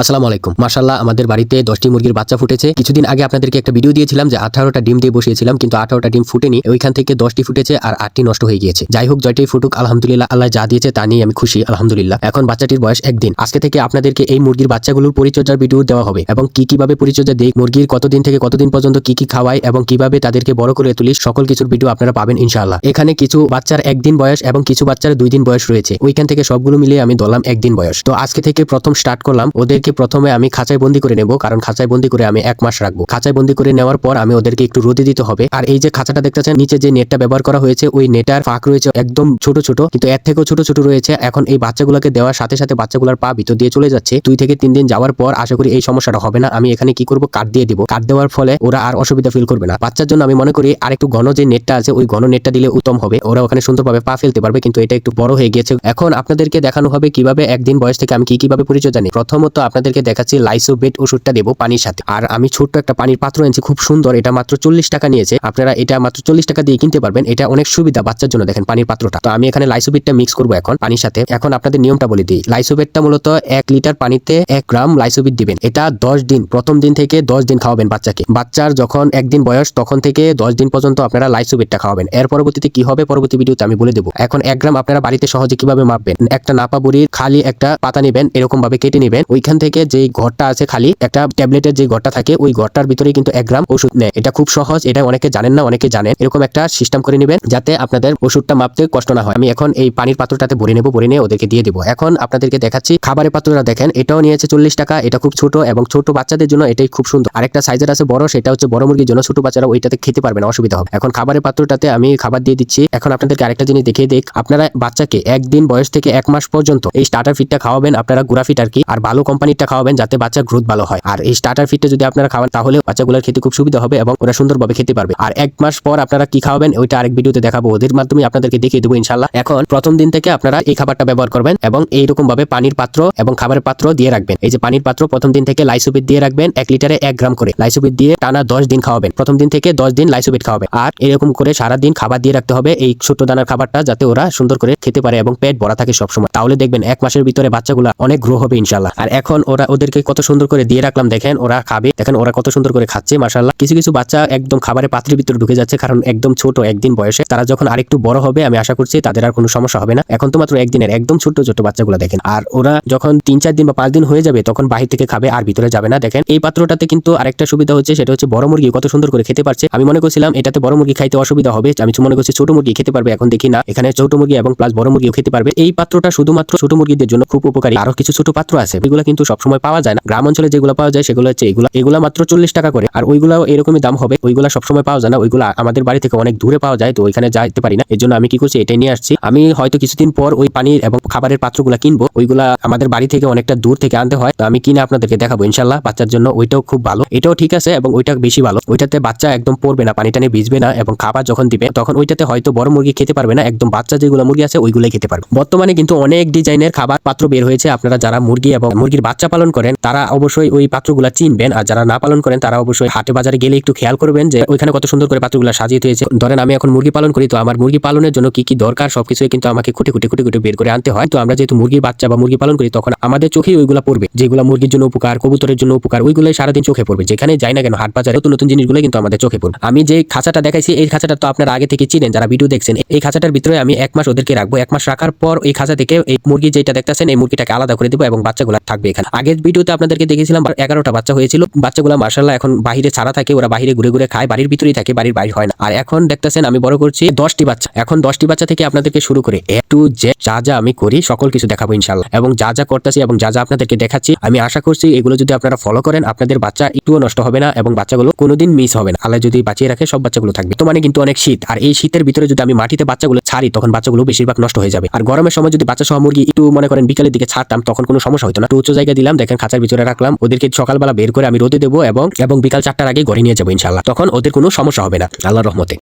আসসালামু আলাইকুম। মাশাল্লাহ আমাদের বাড়িতে দশটি মুরগির বাচ্চা ফুটেছে। কিছুদিন আগে আপনাদেরকে একটা ভিডিও দিয়েছিলাম যে আঠারোটা ডিম দিয়ে বসিয়েছিলাম, কিন্তু আঠারোটা ডিম ফুটেনি। ওইখান থেকে দশটি ফুটেছে আর আটটি নষ্ট হয়ে গিয়েছে। যাই হোক, জয়টি ফুটুক, আলহামদুলিল্লাহ, আল্লাহ যা দিয়েছে তা নিয়ে আমি খুশি, আলহামদুলিল্লাহ। এখন বাচ্চাটির বয়স একদিন। আজকে থেকে আপনাদেরকে এই মুরগির বাচ্চাগুলোর পরিচর্যার ভিডিও দেওয়া হবে এবং কি কীভাবে পরিচর্যা দেই, মুরগির কতদিন থেকে কতদিন পর্যন্ত কি কি খাওয়াই এবং কীভাবে তাদেরকে বড় করে তুলি, সকল কিছুর ভিডিও আপনারা পাবেন, ইনশাআল্লাহ। এখানে কিছু বাচ্চার একদিন বয়স এবং কিছু বাচ্চার দুই দিন বয়স রয়েছে। ওইখান থেকে সবগুলো মিলিয়ে আমি ধরলাম একদিন বয়স। তো আজকে থেকে প্রথম স্টার্ট করলাম। ওদেরকে প্রথমে আমি খাঁচায় বন্দি করে নেব, কারণ খাঁচায় বন্দি করে আমি এক মাস রাখব। খাঁচায় বন্দি করে নেওয়ার পর আমি ওদেরকে একটু রোদে দিতে হবে। আর এই যে খাঁচাটা দেখতেছেন, নিচে যে নেটটা ব্যবহার করা হয়েছে, ওই নেটার ফাঁক রয়েছে একদম ছোট ছোট, কিন্তু এর থেকেও ছোট ছোট রয়েছে। এখন এই বাচ্চাগুলোকে দেওয়ার সাথে সাথে বাচ্চাগুলোর পা ভিতর দিয়ে চলে যাচ্ছে। দুই থেকে তিন দিন যাওয়ার পর আশা করি এই সমস্যাটা হবে না। আমি এখানে কি করব? কাট দিয়ে দিব। কাট দেওয়ার ফলে ওরা আর অসুবিধা ফিল করবে না। বাচ্চার জন্য আমি মনে করি আর একটু ঘন যে নেটটা আছে, ওই ঘন নেটটা দিলে উত্তম হবে। ওরা ওখানে সুন্দরভাবে পা ফেলতে পারবে, কিন্তু এটা একটু বড় হয়ে গিয়েছে। এখন আপনাদেরকে দেখানো হবে কীভাবে একদিন বয়স থেকে আমি কি কীভাবে পরিচয় জানি। প্রথমত আপনাদেরকে দেখাচ্ছি লাইসোবেট ওষুধটা দেবো পানির সাথে। আর আমি ছোট্ট একটা পানির পাত্র এনেছি, খুব সুন্দর, এটা মাত্র চল্লিশ টাকা নিয়েছে। আপনারা এটা মাত্র চল্লিশ টাকা দিয়ে কিনতে পারবেন, এটা অনেক সুবিধা বাচ্চার জন্য, দেখেন পানির পাত্রটা। তো আমি এখানে লাইসোবেটটা মিক্স করব এখন, পানির সাথে। এখন আপনাদের নিয়মটা বলে দিই লাইসোবেটটা মূলত এক লিটার পানিতে এক গ্রাম লাইসোবিট দিবেন। এটা দশ দিন, প্রথম দিন থেকে দশ দিন খাওয়াবেন বাচ্চাকে। বাচ্চার যখন একদিন বয়স, তখন থেকে দশ দিন পর্যন্ত আপনারা লাইসোবেটটা খাওয়াবেন। এর পরবর্তীতে কি হবে, পরবর্তী ভিডিওতে আমি বলে দেবো। এখন এক গ্রাম আপনারা বাড়িতে সহজে কীভাবে মাপবেন? একটা নাপা বুড়ির খালি একটা পাতা নেবেন এরকম ভাবে কেটে নেবেন, ওইখান থেকে যে ঘরটা আছে খালি, একটা ট্যাবলেটের যে ঘরটা থাকে, ওই ঘরটার ভিতরে কিন্তু এক গ্রাম ওষুধ নেয়। এটা খুব সহজ, এটা অনেকে জানেন না, অনেকে জানেন। এরকম একটা সিস্টেম করে নেবেন যাতে আপনাদের ওষুধটা মাপতে কষ্ট না হয়। আমি এখন এই পানির পাত্রটাতে ভরে নেব, ভরে নিয়ে ওদেরকে দিয়ে দেবো। এখন আপনাদেরকে দেখাচ্ছি খাবারের পাত্রটা দেখেন, এটাও নিয়েছে চল্লিশ টাকা, এটা খুব ছোট এবং ছোট বাচ্চাদের জন্য এটাই খুব সুন্দর। আরেকটা সাইজের আছে বড়, সেটা হচ্ছে বড় মুরগির জন্য। ছোট বাচ্চারা ওইটাতে খেতে পারবে না, অসুবিধা হবে। এখন খাবারের পাত্রটাতে আমি খাবার দিয়ে দিচ্ছি। এখন আপনাদেরকে আরেকটা জিনিস দেখিয়ে দেখ আপনারা বাচ্চাকে একদিন বয়স থেকে এক মাস পর্যন্ত এই স্টার্টার ফিটটা খাওয়াবেন। আপনারা গুড়া ফিট আর কি। আর ভালো কোম্পানিটা খাওয়াবেন যাতে বাচ্চার গ্রোথ ভালো হয়। আর এই স্টার্টার ফিটটা যদি আপনারা খাওয়ান তাহলে বাচ্চাগুলোর খেতে খুব সুবিধা হবে এবং ওরা সুন্দরভাবে খেতে পারবে। আর এক মাস পর আপনারা কি খাওয়াবেন, ওইটা আরেক ভিডিওতে দেখাবো। ওদের মাধ্যমে আপনাদেরকে দেখিয়ে দেবো ইনশাল্লাহ এখন প্রথম দিন থেকে আপনারা এই খাবারটা ব্যবহার করবেন এবং এইরকম ভাবে পানির পাত্র এবং খাবারের পাত্র দিয়ে রাখবেন। এই যে পানির পাত্র প্রথম দিন থেকে লাইসোবিট দিয়ে রাখবেন এক লিটারে এক গ্রাম করে। লাইসোবিট দিয়ে টানা দশ দিন খাওয়াবেন। প্রথম দিন থেকে দশ দিন লাইসোবিট খাওয়াবেন। আর এরকম করে সারা দিন খাবার দিয়ে রাখতে হবে এই ছোট দানার খাবারটা, যাতে ওরা সুন্দর করে খেতে পারে এবং পেট ভরা থাকে সবসময়। তাহলে দেখবেন এক মাসের ভিতরে বাচ্চাগুলো অনেক গ্রো হবে ইনশাল্লাহ আর এখন ওরা ওদেরকে কত সুন্দর করে দিয়ে রাখলাম, দেখেন ওরা খাবে, দেখেন ওরা কত সুন্দর করে খাচ্ছে মাসাল্লাহ কিছু কিছু বাচ্চা একদম খাবারের পাত্রের ভিতরে ঢুকে যাচ্ছে, কারণ একদম ছোট একদিন বয়সে। তারা যখন আরেকটু বড় হবে, আমি আশা করছি তাদের আর কোনো সমস্যা হবে না। এখন তো মাত্র একদিনের একদম ছোট ছোট বাচ্চাগুলো, দেখেন। আর ওরা যখন তিন চার দিন বা পাঁচ দিন হয়ে যাবে, তখন বাহির থেকে খাবে আর ভিতরে যাবে না, দেখেন। এই পাত্রটাতে কিন্তু আরেকটা সুবিধা হচ্ছে, সেটা হচ্ছে বড় মুরগি কত সুন্দর করে খেতে পারছে। আমি মনে করছিলাম এটাতে বড় মুরগি খাইতে অসুবিধা হবে, আমি মনে করছি ছোট মুরগি খেতে পারবে, এখন দেখি না। এখানে ছোট মুরগি এবং প্লাস বড় মুরগিও খেতে পারবে। এই পাত্রটা শুধুমাত্র ছোট মুরগিদের জন্য খুব উপকারী। আরও কিছু ছোট পাত্র আছে, এগুলো কিন্তু সবসময় পাওয়া যায় না। গ্রাম অঞ্চলে যেগুলো পাওয়া যায় সেগুলো হচ্ছে এগুলো। এগুলো মাত্র চল্লিশ টাকা করে। আর ওইগুলো এরকমই দাম হবে। ওইগুলো সবসময় পাওয়া যায় না। ওইগুলো আমাদের বাড়ি থেকে অনেক দূরে পাওয়া যায়, তো ওইখানে যাইতে পারি না। এর জন্য আমি কি করছি, এটাই নিয়ে আসছি। আমি হয়তো কিছুদিন পর ওই পানির এবং খাবারের পাত্রগুলো কিনবো। ওইগুলা আমাদের বাড়ি থেকে অনেকটা দূর থেকে আনতে হয়। তো আমি কিনে আপনাদেরকে দেখাবো ইনশাল্লাহ বাচ্চার জন্য ওইটাও খুব ভালো। এটাও ঠিক আছে এবং ওইটা বেশি ভালো। ওইটাতে বাচ্চা একদম পড়বে না, পানি টানি ভিজবে না এবং খাবার যখন দিবে, তখন ওইটাতে হয়তো বড় মুরগি খেতে পারবে না। একদম বাচ্চা যেগুলো মুরগি আছে, ওইগুলোই খেতে পারবে। বর্তমানে কিন্তু অনেক ডিজাইনের খাবার পাত্র বের হয়েছে। আপনারা যারা মুরগি এবং মুরগির বাচ্চা পালন করেন, তারা অবশ্যই ওই পাত্রগুলা চিনবেন, আর যারা না পালন করেন, তারা অবশ্যই হাটে বাজারে গেলে একটু খেয়াল করবেন যে ওইখানে কত সুন্দর করে পাত্রগুলা সাজিয়ে হয়েছে ধরেন, আমি এখন মুরগি পালন করি, তো আমার মুরগি পালনের জন্য কি কি দরকার? সবকিছুই কিন্তু আমাকে খুঁটে খুঁটে খুঁটে খুঁটে বের করে আনতে হয়। তো আমরা যেহেতু মুরগির বাচ্চা বা মুরগি পালন করি, তখন আমাদের চোখেই ওইগুলা পড়বে। যেগুলো মুরগির জন্য উপকার, কবুতরের জন্য উপকার, ওইগুলোই সারাদিন চোখে পড়বে। যেখানে যাই না কেন, হাট বাজারে নতুন নতুন জিনিসগুলো কিন্তু আমাদের চোখে পড়বে। আমি যে খাঁচাটা দেখাইছি, এই খাঁচাটা তো আপনারা আগে থেকে চিনেন, যারা ভিডিও দেখছেন, এই খাঁচাটার ভিতরে আমি এক মাস ওদেরকে রাখব। এক মাস রাখার পর এই খাঁচা থেকে এই মুরগি যেটা দেখতেছেন, এই মুরগিটাকে আলাদা করে দেবো এবং বাচ্চাগুলো থাকবে এখানে। আগের ভিডিওতে আপনাদেরকে দেখেছিলাম এগারোটা বাচ্চা হয়েছিল। বাচ্চাগুলো মার্শাল্লাহ এখন বাহিরে ছাড়া থাকে, ওরা বাহিরে ঘুরে ঘুরে খায়, বাড়ির ভিতরেই থাকে, বাড়ির বাইরে হয় না। আর এখন দেখতেছেন, আমি বড় করছি দশটি বাচ্চা। এখন দশটি বাচ্চা থেকে আপনাদেরকে শুরু করে এ টু জে যা যা আমি করি, সকল কিছু দেখাবো ইনশাল্লাহ এবং যা যা করতেছি এবং যা যা আপনাদেরকে দেখাচ্ছি, আমি আশা করছি এগুলো যদি আপনারা ফলো করেন, আপনাদের বাচ্চা একটুও নষ্ট হবে না এবং বাচ্চাগুলো কোনোদিন মিস হবে না। আল্লাহ যদি বাঁচিয়ে রাখে, সব বাচ্চাগুলো থাকবে। তো মানে কিন্তু অনেক শীত। আর এই শীতের ভিতরে যদি আমি মাটিতে বাচ্চাগুলো ছাড়ি, তখন বাচ্চাগুলো বেশিরভাগ নষ্ট হয়ে যাবে। আর গরমের সময় যদি বাচ্চা সহ মুরগি একটু মনে করেন বিকালের দিকে ছাড়তাম, তখন কোনো সমস্যা হতো না। উচ্চ জায়গায় দিলাম, দেখেন খাঁচার ভিতরে রাখলাম। ওদেরকে সকালবেলা বের করে আমি রোদে দেবো এবং এবং বিকাল চারটার আগে ঘরে নিয়ে যাব, ইনশাল্লাহ। তখন ওদের কোনো সমস্যা হবে না আল্লাহ রহমতে।